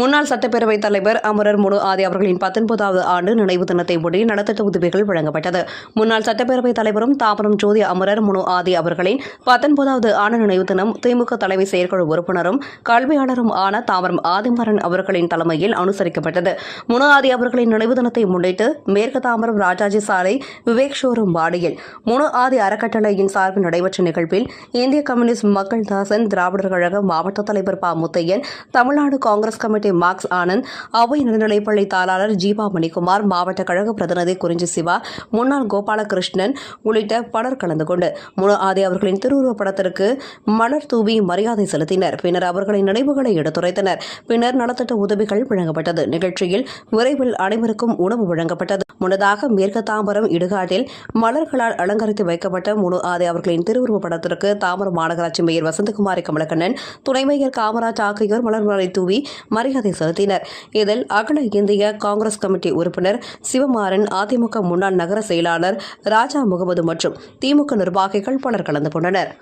முன்னாள் சட்டப்பேரவைத் தலைவர் அமரர் முனு ஆதி அவர்களின் பத்தொன்பதாவது ஆண்டு நினைவு தினத்தை ஒட்டி நலத்திட்ட உதவிகள் வழங்கப்பட்டது. முன்னாள் சட்டப்பேரவைத் தலைவரும் தாம்பரம் ஜோதி அமரர் முனு ஆதி அவர்களின் பத்தொன்பதாவது ஆண்டு நினைவு தினம் திமுக தலைமை செயற்குழு உறுப்பினரும் கல்வியாளரும் ஆன தாம்பரம் ஆதிமரன் அவர்களின் தலைமையில் அனுசரிக்கப்பட்டது. முனு ஆதி அவர்களின் நினைவு தினத்தை முன்னிட்டு மேற்கு தாம்பரம் ராஜாஜி சாலை விவேக் ஷோரூம் வாடியில் முனு ஆதி அறக்கட்டளையின் சார்பில் நடைபெற்ற நிகழ்வில் இந்திய கம்யூனிஸ்ட் மக்கள் தாசன் திராவிடர் கழக மாவட்ட தலைவர் Pa Muthaiyan Tamil Nadu congress committee Marx Anand அவை நடுநிலைப்பள்ளி தாளாளர் ஜீவா மணிக்குமார் மாவட்ட கழக பிரதிநிதி குறிஞ்சி சிவா முன்னாள் கோபாலகிருஷ்ணன் உள்ளிட்ட பலர் கலந்து கொண்டு முனு ஆதி அவர்களின் திருவுருவப் படத்திற்கு மலர் தூவி மரியாதை செலுத்தினர். பின்னர் அவர்களின் நினைவுகளை எடுத்துரைத்தனர். பின்னர் நலத்திட்ட உதவிகள் வழங்கப்பட்டது. நிகழ்ச்சியில் விரைவில் அனைவருக்கும் உணவு வழங்கப்பட்டது. முன்னதாக மேற்கு தாம்பரம் இடுகாட்டில் மலர்களால் அலங்கரித்து வைக்கப்பட்ட முனு ஆதி அவர்களின் திருவுருவப் படத்திற்கு தாம்பரம் மாநகராட்சி மேயர் வசந்தகுமாரி கமலக்கண்ணன் துணை மேயர் காமராஜ் ஆகியோர் மலர்மலை தூவி மரியாதை செலுத்தினர். இதில் அகில இந்திய காங்கிரஸ் கமிட்டி உறுப்பினர் சிவமாறன் அதிமுக முன்னாள் நகர செயலாளர் ராஜா முகமது மற்றும் திமுக நிர்வாகிகள் பலர் கலந்து கொண்டனர்.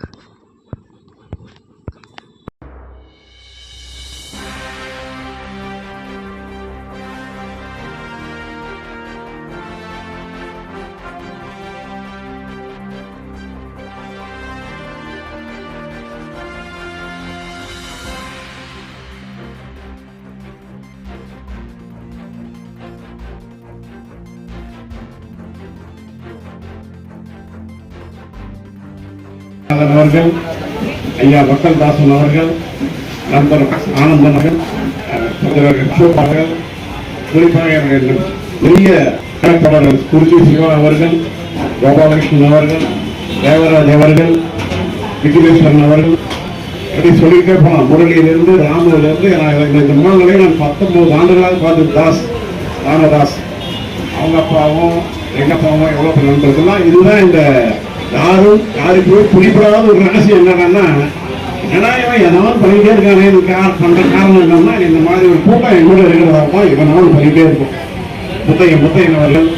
அவர்கள் ஐயா மக்கள் தாசன் அவர்கள் நண்பர் ஆனந்தன் அவர்கள் அவர்கள் குறிப்பாக பெரிய கணக்காளர் குருஜி சிவா அவர்கள் கோபாலகிருஷ்ணன் அவர்கள் தேவராஜ் அவர்கள் விக்னேஸ்வரன் அவர்கள். அப்படி சொல்லிட்டே போலாம் முரளியிலிருந்து ராமுவிலிருந்து நான் இந்த- இந்த மூலங்களை நான் பத்தொன்பது ஆண்டுகளாக பார்த்து தாஸ் ராமதாஸ். அவங்க அப்பாவும் எங்கள் அப்பாவும் எவ்வளோ நண்பர்கள்லாம் இதுதான் இந்த யாரும் யாருக்குமே பிடிப்படாத ஒரு ரகசியம் என்னன்னா ஏன்னா இவன் எதாவது பண்ணிட்டே இருக்கானே எனக்கு பண்ணுற பண்ற காரணம் என்னன்னா இந்த மாதிரி ஒரு கூட்டம் என்னோட இருக்கிறதாப்பா இவனாலும் பண்ணிட்டே இருக்கும். புத்தகம் முத்தையன் அவர்கள்.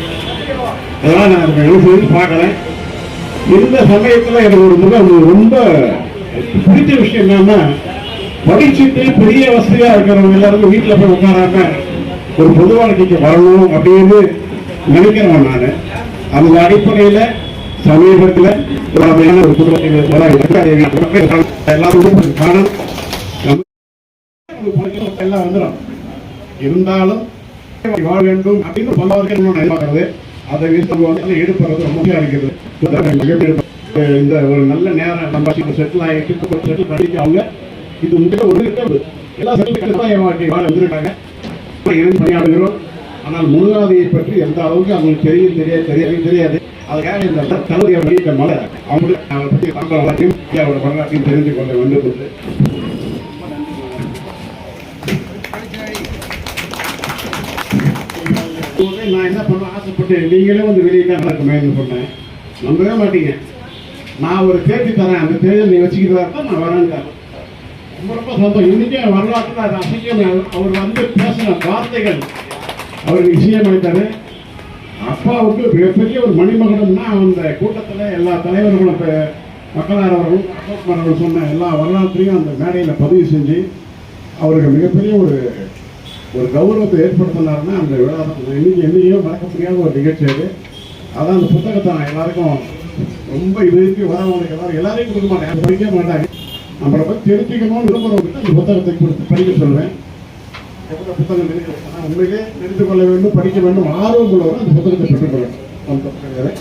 இதெல்லாம் நான் எழுதி பார்க்கல. இந்த சமயத்துல எனக்கு ஒரு முகம் ரொம்ப பிடிச்ச விஷயம் என்னன்னா படிச்சுட்டு பெரிய வசதியா இருக்கிறவங்க எல்லாருக்கும் வீட்டுல போய் உட்காராம ஒரு பொது வாழ்க்கைக்கு வரணும் அப்படின்னு நினைக்கிறவன் நான். அந்த அடிப்படையில சமீபத்தில் ஒரு அமைதியான ஒரு குடும்பத்தில் எல்லாரும் காரணம். எல்லாம் வந்துடும் இருந்தாலும் வாழ வேண்டும் அப்படின்னு பலவர்கள் நம்ம எதிர்பார்க்கறது அதை வீட்டு வந்து எடுப்பது ரொம்ப முக்கியம் இருக்கிறது. இந்த ஒரு நல்ல நேரம் நம்ம செட்டில் ஆகிட்டு செட்டில் பண்ணிட்டு அவங்க இது முக்கிய ஒரு இருக்கிறது எல்லா செட்டில் வாழ்க்கை வாழ வந்துருக்காங்க. இணைந்து பணியாடுகிறோம் ஆனால் முன்வாதியை பற்றி எந்த அளவுக்கு அவங்களுக்கு தெரியும் தெரியாது தெரியாது தெரியாது. அதுக்காக இந்த தகுதியை வெளியிட்ட மலை அவங்களுக்கு அவரை பற்றி தாங்கள் வரலாற்றையும் இந்தியாவோட வரலாற்றையும் தெரிஞ்சு கொள்ள வேண்டும் நான் என்ன பண்ண ஆசைப்பட்டு நீங்களே வந்து வெளியிட்டா நடக்குமேன்னு சொன்னேன். நம்பவே மாட்டீங்க. நான் ஒரு பேட்டி தரேன். அந்த தேர்தல் நீ வச்சுக்கிறதா தான் நான் வரேன்ட்டார் ரொம்ப ரொம்ப சந்தோஷம். இன்னைக்கே வரலாற்றுல அது அசைக்கம் அவர் வந்து பேசின வார்த்தைகள் அவருக்கு இசையமைத்தாரு அப்பாவுக்கு மிகப்பெரிய ஒரு மணிமகனம்னா அந்த கூட்டத்தில் எல்லா தலைவர்களும் இப்போ மக்களார் அவர்களும் அசோக் அவர்கள் சொன்ன எல்லா வரலாற்றையும் அந்த மேடையில் பதிவு செஞ்சு அவருக்கு மிகப்பெரிய ஒரு ஒரு கௌரவத்தை ஏற்படுத்தினாருன்னா அந்த விழா இன்னைக்கு என்னையும் மறக்க முடியாத ஒரு நிகழ்ச்சி அது. அதான் அந்த புத்தகத்தை நான் எல்லாருக்கும் ரொம்ப இது வரைக்கும் வரவங்களுக்கு எல்லாரும் எல்லாரையும் கொடுக்க மாட்டேன். படிக்க மாட்டாங்க. நம்மளை பற்றி தெரிஞ்சுக்கணும்னு விரும்புகிறவங்க அந்த புத்தகத்தை கொடுத்து படிக்க சொல்லுவேன் எவ்வளவு புத்தகம் இருக்கு ஆனால் உண்மையிலே தெரிந்து கொள்ள வேண்டும் படிக்க வேண்டும். ஆர்வம் உள்ளவர் அந்த புத்தகத்தை பெற்றுக்கொள்ள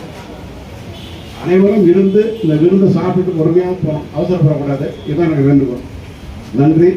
அனைவரும் இருந்து இந்த விருந்து சாப்பிட்டு பொறுமையாக போகணும். அவசரப்படக்கூடாது. இதுதான் எனக்கு வேண்டுகோள். நன்றி.